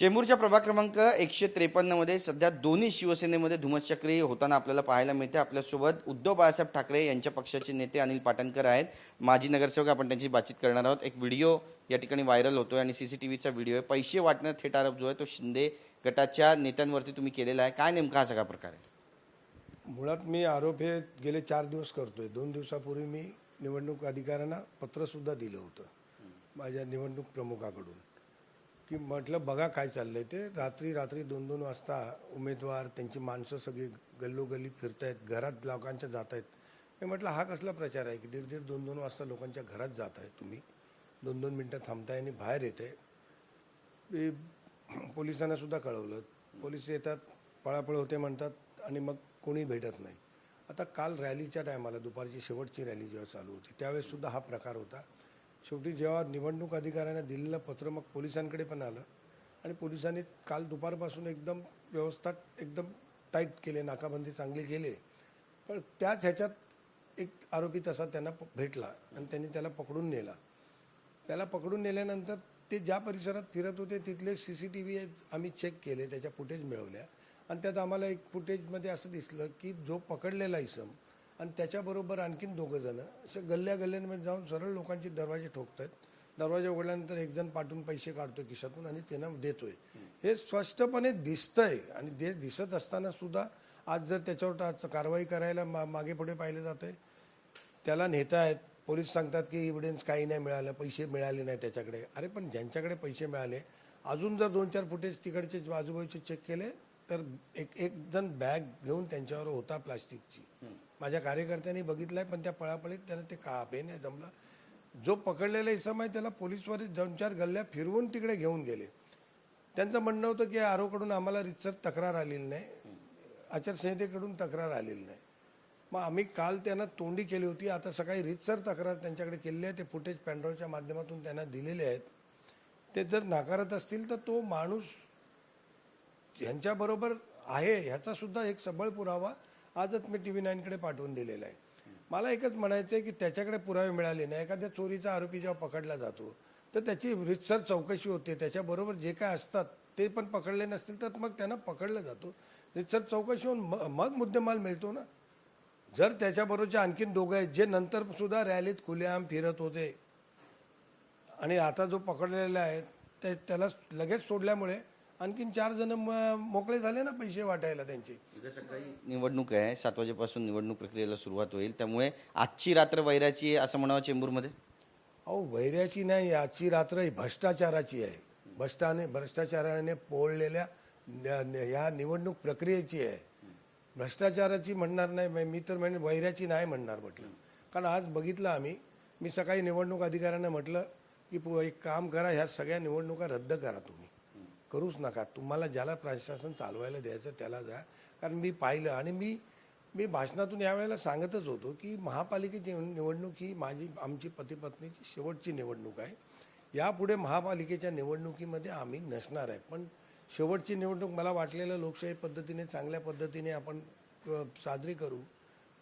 चेंबूरच्या प्रभाग क्रमांक एकशे त्रेपन्नमध्ये सध्या दोन्ही शिवसेनेमध्ये धुमश्चक्री होताना आपल्याला पाहायला मिळते. आपल्यासोबत उद्धव बाळासाहेब ठाकरे यांच्या पक्षाचे नेते अनिल पाटणकर आहेत. माजी नगरसेवक आपण त्यांची बातचीत करणार आहोत. एक व्हिडिओ या ठिकाणी व्हायरल होतो आहे आणि सी सी टी व्हीचा व्हिडिओ आहे. पैसे वाटण्यात थेट आरोप जो आहे तो शिंदे गटाच्या नेत्यांवरती तुम्ही केलेला आहे. काय नेमका हा सगळा प्रकार आहे? मुळात मी आरोप हे गेले चार दिवस करतोय. दोन दिवसापूर्वी मी निवडणूक अधिकाऱ्यांना पत्रसुद्धा दिलं होतं. माझ्या निवडणूक प्रमुखाकडून. की म्हटलं बघा काय चाललंय ते. रात्री रात्री दोन दोन वाजता उमेदवार त्यांची माणसं सगळी गल्लोगल्ली फिरतायत घरात लोकांच्या जात आहेत मी म्हटलं हा कसला प्रचार आहे? की दीड दीड दोन दोन वाजता लोकांच्या घरात जात आहे तुम्ही? दोन दोन मिनटं थांबताय आणि बाहेर येते मी पोलिसांना सुद्धा कळवलं. पोलीस येतात पळापळ होते म्हणतात आणि मग कोणी भेटत नाही. आता काल रॅलीच्या टायमाला दुपारची शेवटची रॅली जेव्हा चालू होती त्यावेळेस सुद्धा हा प्रकार होता. शेवटी जेव्हा निवडणूक अधिकाऱ्यांना दिलेलं पत्र मग पोलिसांकडे पण आलं. आणि पोलिसांनी काल दुपारपासून एकदम व्यवस्था एकदम टाईट केले नाकाबंदी चांगली केली. पण त्याच ह्याच्यात एक आरोपी तसा त्यांना प- भेटला आणि त्यांनी त्याला पकडून नेला. त्याला पकडून नेल्यानंतर ते ज्या परिसरात फिरत होते तिथले सी सी टी व्ही आम्ही चेक केले त्याच्या फुटेज मिळवल्या. आणि त्यात आम्हाला एक फुटेजमध्ये असं दिसलं की जो पकडलेला इसम आणि त्याच्याबरोबर आणखीन दोघं जण. असे गल्ल्या गल्ल्यांमध्ये जाऊन सरळ लोकांचे दरवाजे ठोकत आहेत दरवाजा उघडल्यानंतर एक जण पाठून पैसे काढतोय खिशातून आणि त्यांना देतोय. हे स्पष्टपणे दिसतंय आणि दे दिसत असताना सुद्धा आज जर त्याच्यावर आज कारवाई करायला मा मागे पुढे पाहिलं जातंय त्याला नेता आहेत. पोलीस सांगतात की एव्हिडन्स काही नाही मिळालं पैसे मिळाले नाही त्याच्याकडे. अरे पण ज्यांच्याकडे पैसे मिळाले अजून जर दोन चार फुटेज तिकडचे आजूबाजूचे चेक केले तर एक एक जण बॅग घेऊन त्यांच्यावर होता प्लास्टिकची. माझ्या कार्यकर्त्यांनी बघितलंय पण त्या पळापळीत त्यानं ते का पे नाही जमला. जो पकडलेला इसम आहे त्याला पोलीसवाले दोन चार गल्ल्या फिरवून तिकडे घेऊन गेले. त्यांचं म्हणणं होतं की आरोकडून आम्हाला रितसर तक्रार आलेली नाही. आचारसंहितेकडून तक्रार आलेली नाही. मग आम्ही काल त्यांना तोंडी केली होती. आता सकाळी रितसर तक्रार त्यांच्याकडे केलेली आहे. ते फुटेज पॅन्ड्रॉच्या माध्यमातून त्यांना दिलेले आहेत. ते जर नाकारत असतील तर तो माणूस ह्यांच्याबरोबर आहे ह्याचा सुद्धा एक सबळ पुरावा आजच मी टी व्ही नाईनकडे पाठवून दिलेला आहे. मला एकच म्हणायचं आहे की त्याच्याकडे पुरावे मिळाले नाही. एखाद्या चोरीचा आरोपी जेव्हा पकडला जातो तर त्याची रितसर चौकशी होते. त्याच्याबरोबर जे काय असतात ते पण पकडले नसतील तर मग त्यांना पकडलं जातो. रितसर चौकशी होऊन म- मग मुद्देमाल मिळतो ना? जर त्याच्याबरोबरचे आणखीन दोघं आहेत जे नंतर सुद्धा रॅलीत खुलेआम फिरत होते आणि आता जो पकडलेला आहे ते त्याला लगेच सोडल्यामुळे आणखीन चार जण म- मोकळे झाले ना पैसे वाटायला त्यांचे. उद्या सकाळी निवडणूक आहे सात वाजेपासून निवडणूक प्रक्रियेला सुरुवात होईल. त्यामुळे आजची रात्र वैराची आहे असं म्हणावं चेंबूरमध्ये? अहो वैऱ्याची नाही आजची रात्र ही भ्रष्टाचाराची आहे. भ्रष्टाने भ्रष्टाचाराने पोळलेल्या न- न- ह्या निवडणूक प्रक्रियेची आहे. भ्रष्टाचाराची म्हणणार नाही मी- मी तर म्हणजे वैऱ्याची नाही म्हणणार म्हटलं. कारण आज बघितलं आम्ही मी सकाळी निवडणूक अधिकाऱ्यांना म्हटलं की पु- एक काम करा ह्या सगळ्या निवडणुका रद्द करा तुम्ही. करूच नका. तुम्हाला ज्याला प्रशासन चालवायला द्यायचं त्याला द्या. कारण मी पाहिलं आणि मी मी भाषणातून यावेळेला सांगतच होतो की महापालिकेची निवडणूक ही माझी आमची पतीपत्नीची शेवटची निवडणूक आहे. यापुढे महापालिकेच्या निवडणुकीमध्ये आम्ही नसणार आहे. पण शेवटची निवडणूक मला वाटलेलं लोकशाही पद्धतीने चांगल्या पद्धतीने आपण साजरी करू.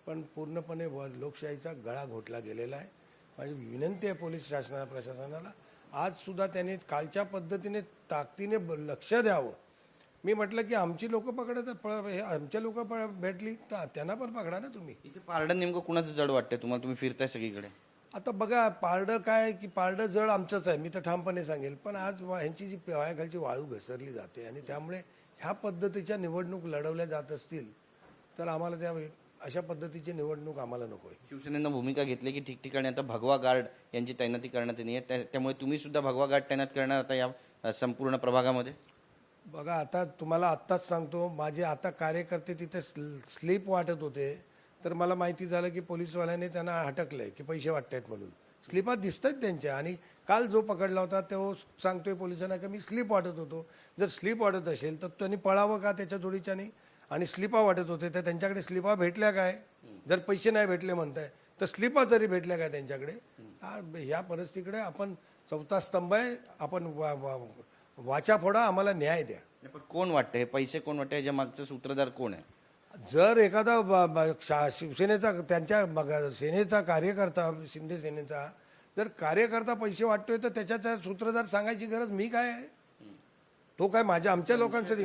पण पूर्णपणे व लोकशाहीचा गळा घोटला गेलेला आहे. माझी विनंती आहे पोलीस शासना प्रशासनाला आज सुद्धा त्यांनी कालच्या पद्धतीने ताकदीने लक्ष द्यावं. मी म्हटलं की आमची लोक पकडत पळ- हे आमच्या लोक भेटली तर त्यांना पण पकडा ना तुम्ही. इथे पारडं नेमकं कुणाचं जड वाटतंय? तुम्हाला तुम्ही फिरताय सगळीकडे. आता बघा पारडं काय की पारडं जड आमचंच आहे मी तर ठामपणे सांगेल. पण आज ह्यांची जी पायाखालची वाळू घसरली जाते आणि त्यामुळे ह्या पद्धतीच्या निवडणूक लढवल्या जात असतील तर आम्हाला त्या अशा पद्धतीची निवडणूक आम्हाला नको आहे शिवसेनेनं भूमिका घेतली की ठिकठिकाणी आता भगवा गार्ड यांची तैनाती करण्यात आहे त्या- त्यामुळे तुम्ही सुद्धा भगवा गार्ड तैनात करणार आता या संपूर्ण प्रभागामध्ये? बघा आता तुम्हाला आत्ताच सांगतो माझे आता कार्यकर्ते तिथे स्लीप वाटत होते. तर मला माहिती झालं की पोलीसवाल्याने त्यांना अटकलंय की पैसे वाटतायत म्हणून. स्लिपा दिसतात त्यांच्या आणि काल जो पकडला होता तो सांगतोय पोलिसांना की मी स्लीप वाटत होतो. जर स्लीप वाटत असेल तर त्यांनी पळावं का त्याच्या जोडीच्याने? आणि स्लिपा वाटत होते तर त्यांच्याकडे स्लिपा भेटल्या काय? जर पैसे नाही भेटले म्हणताय तर स्लिपा जरी भेटल्या काय त्यांच्याकडे? हा, ह्या परिस्थितीकडे आपण चौथा स्तंभ आहे आपण वा- वा- वाचा फोडा आम्हाला न्याय द्या. पण कोण वाटतं हे पैसे कोण वाटतं याच्या मागचं सूत्रधार कोण आहे? जर एखादा शिवसेनेचा त्यांच्या सेनेचा कार्यकर्ता शिंदे सेनेचा जर कार्यकर्ता पैसे वाटतोय तर त्याच्याचा सूत्रधार सांगायची गरज मी काय आहे? तो काय माझ्या आमच्या लोकांसाठी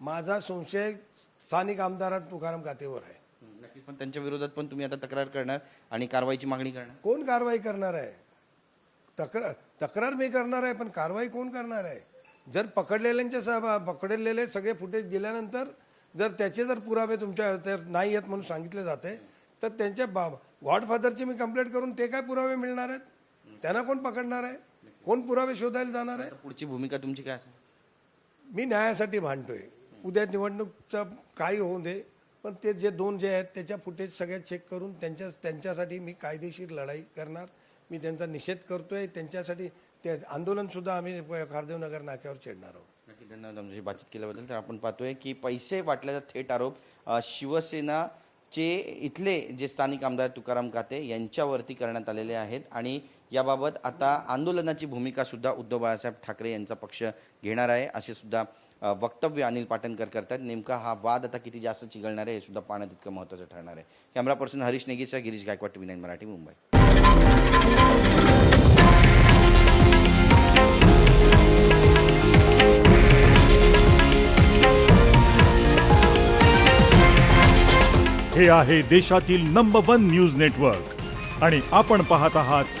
माझा संशय स्थानिक आमदारात तुकाराम कातेवर आहे. नक्कीच. पण त्यांच्या विरोधात पण तुम्ही आता तक्रार करणार आणि कारवाईची मागणी करणार. कोण कारवाई करणार आहे? तक्रार तक्रार मी करणार आहे पण कारवाई कोण करणार आहे? जर पकडलेल्यांच्या सहभा पकडलेले सगळे फुटेज गेल्यानंतर जर त्याचे जर पुरावे तुमच्या तर नाही आहेत म्हणून सांगितले जाते तर त्यांच्या बा गॉडफादरची मी कंप्लेंट करून ते काय पुरावे मिळणार आहेत? त्यांना कोण पकडणार आहे? कोण पुरावे शोधायला जाणार आहे? पुढची भूमिका तुमची काय असेल? मी न्यायासाठी भांडतोय. उद्या निवडणूकचं काही होऊ दे पण ते जे दोन जे आहेत त्याच्या फुटेज सगळ्यात चेक करून त्यांच्या त्यांच्यासाठी मी कायदेशीर लढाई करणार. मी त्यांचा निषेध करतोय. त्यांच्यासाठी ते आंदोलनसुद्धा आम्ही खारदेवनगर नाक्यावर छेडणार आहोत. नक्की धन्यवाद आमच्याशी बातचीत केल्याबद्दल. तर आपण पाहतोय की पैसे वाटल्याचा थेट आरोप शिवसेना शिवसेनाचे इथले जे स्थानिक आमदार तुकाराम काते यांच्यावरती करण्यात आलेले आहेत. आणि याबाबत आता आंदोलनाची भूमिका सुद्धा उद्धव बाळासाहेब ठाकरे यांचा पक्ष घेणार आहे असे सुद्धा वक्तव्य अनिल पाटणकर करतात. नेमका हा वाद आता किती जास्त चिघळणार आहे हे सुद्धा पाहणं तितकं महत्त्वाचं ठरणार आहे. कॅमेरा पर्सन हरीश नेगीसह गिरीश गायकवाड टी नाईन मराठी मुंबई. हे आहे देशातील नंबर वन न्यूज नेटवर्क आणि आपण पाहत आहात